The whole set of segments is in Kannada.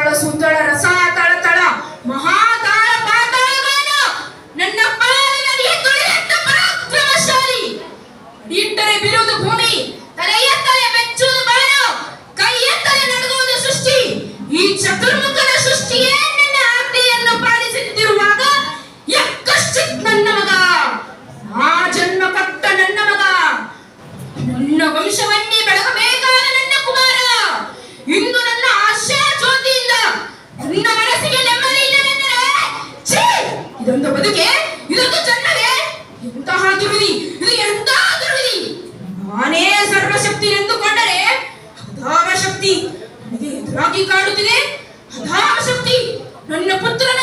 ಸುತ್ತಳ ಸುತ್ತಳ ರಸ ತಳ ತಳ, ಮಹಾತಾಳ ಪಾತಾಳಗಳನ್ನು ನನ್ನ ಪಾಲಿನಲ್ಲಿ ತುಳಿದಂತ ಪರಾಕ್ರಮಶಾಲಿ. ಇಟ್ಟರೆ ಬಿರುವುದು ಭೂಮಿ ತಲೆ ಎತ್ತಲೆ ಬೆಚ್ಚುವುದು ಬಾನು ಕೈ ಎತ್ತಲೆ ನಡುಗುವುದು ಸೃಷ್ಟಿ. ಈ ಚತುರ್ಮುಖನ ಸೃಷ್ಟಿಯೇ ನನ್ನ ಆಜ್ಞೆಯನ್ನು ಪಾಲಿಸುತ್ತಿರುವಾಗ ಎಕ್ಕಶ್ಚಿತ್ ನನ್ನ ಮಗ, ಆ ಜನ್ಮ ಕಟ್ಟ ನನ್ನ ಮಗ. ನನ್ನ ವಂಶವನ್ನೇ ಬದುಕೆ ಇದೊಂದು ಜನ್ಮವೇ ಎಂತಹ ದುರ್ವಿಧಿ ಇದು ಎಂತಹ ದುರ್ವಿಧಿ ನಾನೇ ಸರ್ವಶಕ್ತಿ ಎಂದುಕೊಂಡರೆ ಅಧಾಮ ಶಕ್ತಿ. ನನಗೆ ಎದುರಾಗಿ ಕಾಡುತ್ತಿದೆ ಅಧಾಮ ಶಕ್ತಿ. ನನ್ನ ಪುತ್ರನ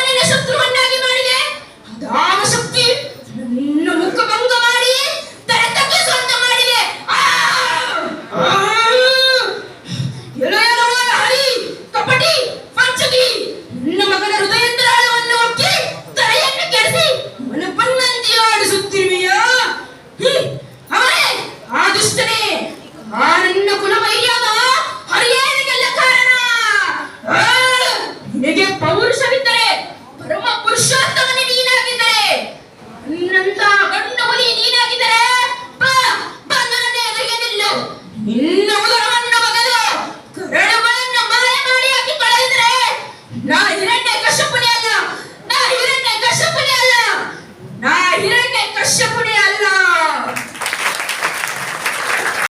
일